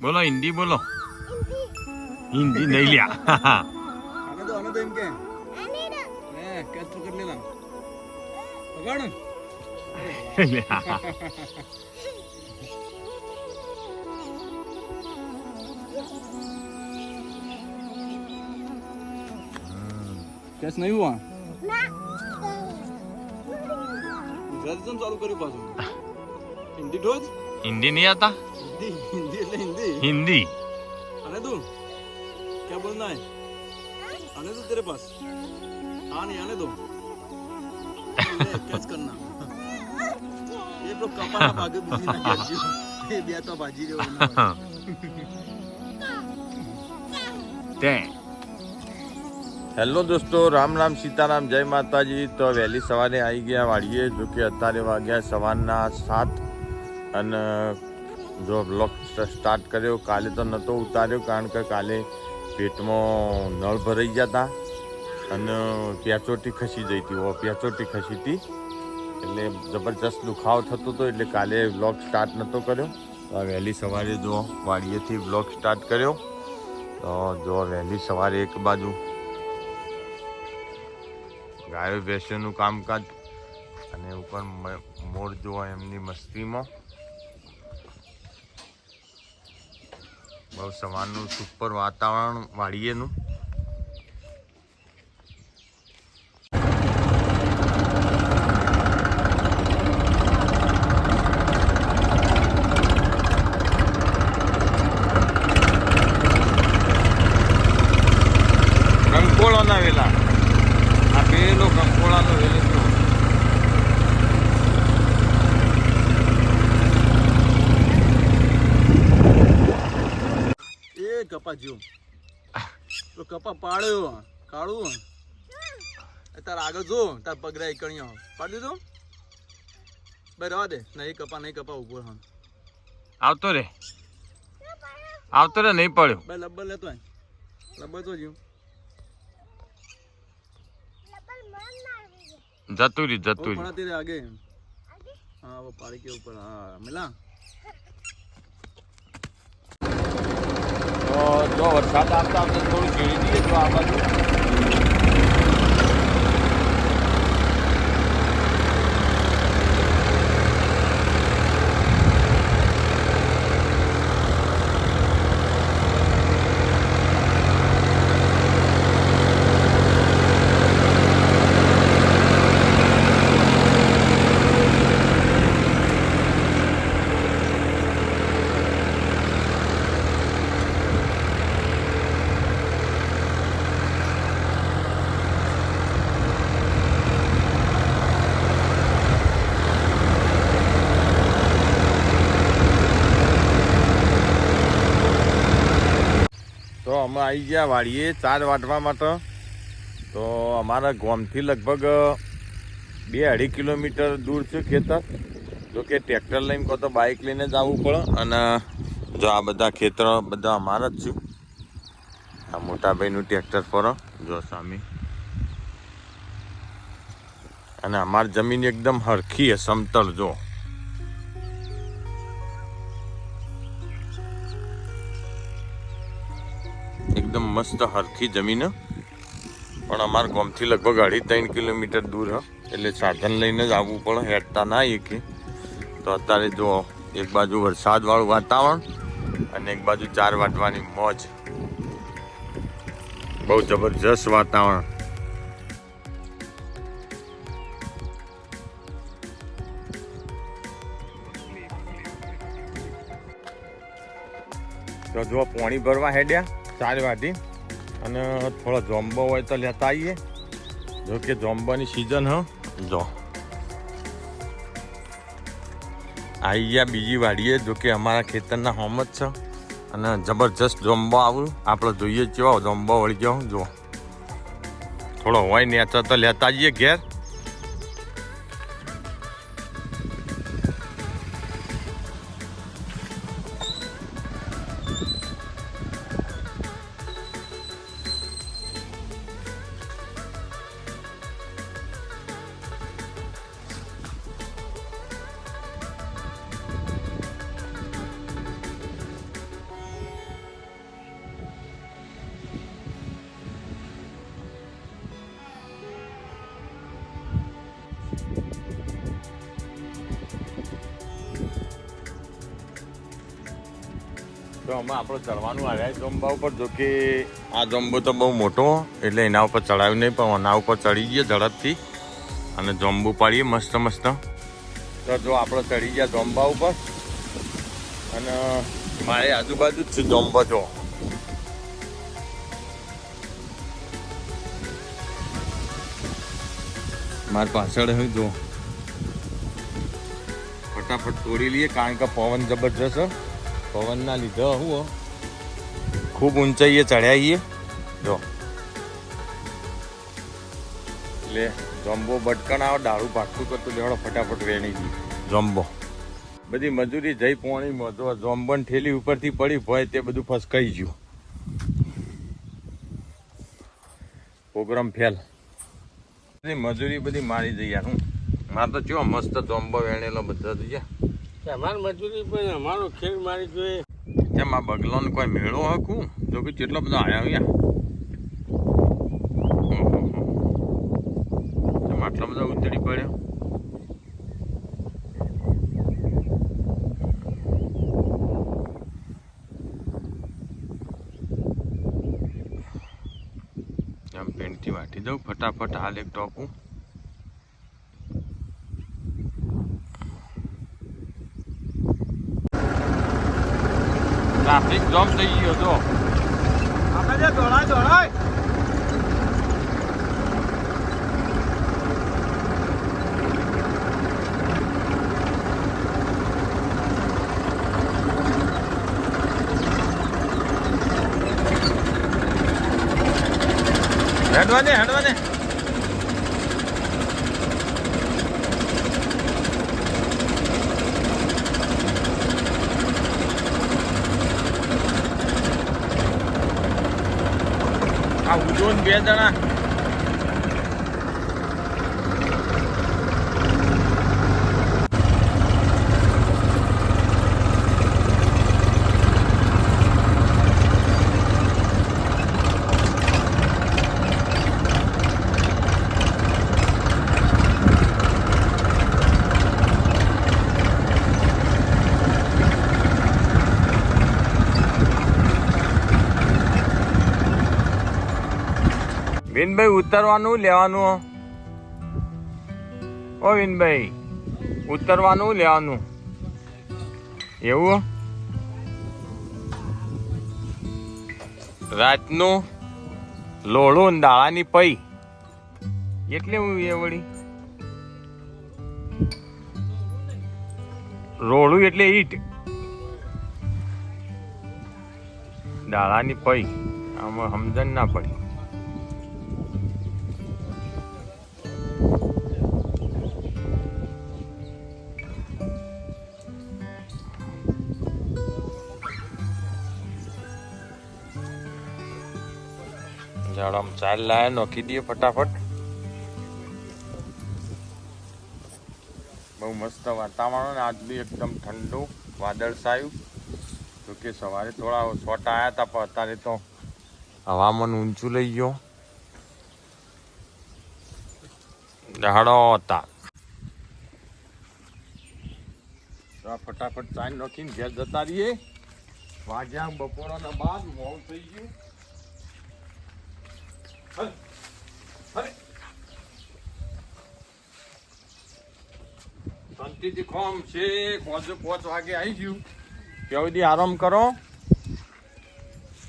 બોલો હિન્દી બોલો. હિન્દી નહીં લ્યા. આને તો આને તો એમ કે. હે કેચ પકડ લેલા પકડ. કેચ નહીં હુઆ? ગુજરાતી ચાલુ કર્યું પાછું. હિન્દી નહીં આતા હિન્દી હિન્દી એટલે હિન્દી. હિન્દી. અને તું? ક્યાં બોલના હે અને તું તેરે પાસ? હા નહીં આને દો કેચ કરના. એ તો કપાના ભાગે બુજી નાખ્યા છે. બે તો ભાજી રહ્યો તે. હેલો દોસ્તો રામ રામ સીતારામ જય માતાજી. તો વહેલી સવારે આવી ગયા વાડીએ જો કે અત્યારે વાગ્યા સવારના સાત. અને જો બ્લોક સ્ટાર્ટ કર્યો, કાલે તો નહોતો ઉતાર્યો કારણ કે કાલે પેટમાં નળ ભરાઈ ગયા હતા અને પ્યાચોટી ખસી જઈ હતી ઓ પ્યાચોટી ખસી હતી. એટલે જબરજસ્ત દુખાવો થતો હતો એટલે કાલે બ્લોગ સ્ટાર્ટ નહોતો કર્યો. તો વહેલી સવારે જો વાડીએથી બ્લોગ સ્ટાર્ટ કર્યો, તો જો વહેલી સવારે એક બાજુ ગાયો ભેંસોનું કામકાજ અને ઉપર મોર જોવા એમની મસ્તીમાં બહુ સવારનું સુપર વાતાવરણ વાળીએનું. કપા જ્યું તો કપા પાડ્યો કાળું તાર આગળ જો તાર પગરા કણ્યો પાડી દીધો? ભાઈ રવા દે. નહીં કપા નહીં કપા ઊભો હા આવતો રે. આવતો રે નહીં પડ્યો. ભાઈ લબ્બર લેતો લબ્બર તો જ્યું જતું રહ્યું જતું આગે. હા પાડી કે ઉપર. હા મિલા. જો વરસાદ આવતા આવતા થોડું ખેડી દઈએ જો આ બાજુ. અમે આવી ગયા વાડીએ ચાર વાટવા માટે. તો અમારા ગામથી લગભગ બે અઢી કિલોમીટર દૂર છે ખેતર. જો કે ટ્રેક્ટર લઈને કહો તો બાઇક લઈને જ આવવું પડે. અને, જો આ બધા ખેતરો બધા અમારા જ છે. આ મોટાભાઈનું ટ્રેક્ટર ફરો. જો સામે અને અમારી જમીન એકદમ હરખી છે સમતળ જો. એકદમ મસ્ત હરખી જમીન પણ અમારા ગામથી લગભગ અઢી ત્રણ કિલોમીટર દૂર હ. એટલે સાધન લઈને જ આવવું પડે, હેઠતા ના કે. તો અત્યારે જો એક બાજુ વરસાદવાળું વાતાવરણ અને એક બાજુ ચાર વાટવાની મોજ. બહુ જબરજસ્ત વાતાવરણ. તો જો પોણી ભરવા હેડ્યા. ચાર વાટી અને થોડો જોમ્બો હોય તો લેતા આવીએ. જો કે જોમ્બાની સિઝન હ. જો. આવી ગયા બીજી વાડીએ, જો કે અમારા ખેતરના હોમ જ છે. અને જબરજસ્ત જોમ્બો આવ્યું આપણે જોઈએ કેવા જોમ્બો વળી ગયો જો. થોડો હોય ને તો લેતા આવીએ ઘેર. તો આમાં આપણે ચડવાનું આવ્યા જોંબા ઉપર, જો કે આ જોંબો તો બહુ મોટો, એટલે એના ઉપર ચડાવ્યું નહીં, પણ એના ઉપર ચડી ગયા ઝડપથી. અને જોંબુ પાડીએ મસ્ત મસ્ત. તો જો આપણે ચડી ગયા જોંબા ઉપર. અને મારી આજુબાજુ જ છે જોંબો, જો. મારી પાછળ હવે જો. ફટાફટ તોડી લઈએ, કારણ કે પવન જબરજસ્ત. પવનના લીધે હું ખૂબ ઊંચાઈએ ચડ્યા છીએ. જો. એટલે જોમ્બો બટકણ આવો દારૂ ભાટકું કરતું લેવડો ફટાફટ વેણી ગઈ જોમ્બો. બધી મજૂરી જઈ પોણી જો જોમ્બન ઠેલી ઉપરથી પડી ભય તે બધું ફસકાઈ ગયું. Programme fail. બધી મજૂરી બધી મારી જઈ યાર હું. મારે તો ચો મસ્ત જોમ્બો વેણેલો બધા થઈ ગયા. અમારી મજૂરી પણ અમારો ખેડ મારી જોઈએ. કેમ આ બગલોને કોઈ મેળો હકું? જો કે કેટલો બધો આવ્યા અહીંયા કેમ આટલો બધો ઉતરી પડ્યો? આમ પેન્ટથી વાટી દઉં? ફટાફટ હાલ એક ટોપું. ટ્રાફિક જામ થઈ ગયો જો આપણે જે દોડાય દોડાય હેડવાને હેડવાને આ ઉજો ને બે જણા વિનભાઈ ઉતરવાનું લેવાનું. ઓ વિનભાઈ, ઉતરવાનું લેવાનું. એવું? રાતનું લોળું દાળાની પઈ. એટલે હું એ વળી. રોળું એટલે ઈટ. દાળાની પઈ. આમાં સમજણ ના પડી. ઝાડમ ચાલ લાય નોખી દઈએ ફટાફટ. બહુ મસ્ત વાતાવરણ આજ બી એકદમ ઠંડુ વાદળછાયું તો કે સવારે થોડા શોટ આવ્યા હતા પણ અત્યારે તો હવામાન ઊંચું લઈ ગયો. ઝાડો હતા. ફટાફટ ચાઈ નાખીને ઘેર જતા રહીએ. વાગ્યા બપોરના બાદ મોડું થઈ ગયું. શાંતિથી કોમ છે, પોચ પોચ વાગે આવી ગયું. ત્યાં સુધી આરામ કરો.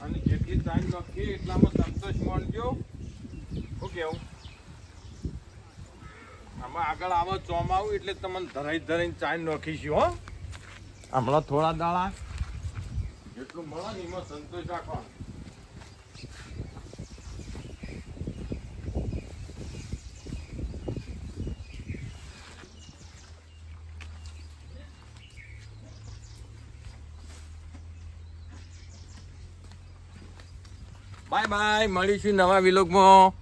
અને જેટલી ટાઈમ લખી એટલામાં સંતોષ મળજો. શું કેવું આમાં આગળ આવો ચોમાવું એટલે તમને ધરાઈ ધરાઈને ચાઈ નાખીશું, હો. હમણાં થોડા દાડા. જેટલું મળે ને એમાં સંતોષ રાખવાનો. બાય બાય મળીશું નવા વિલોગમાં.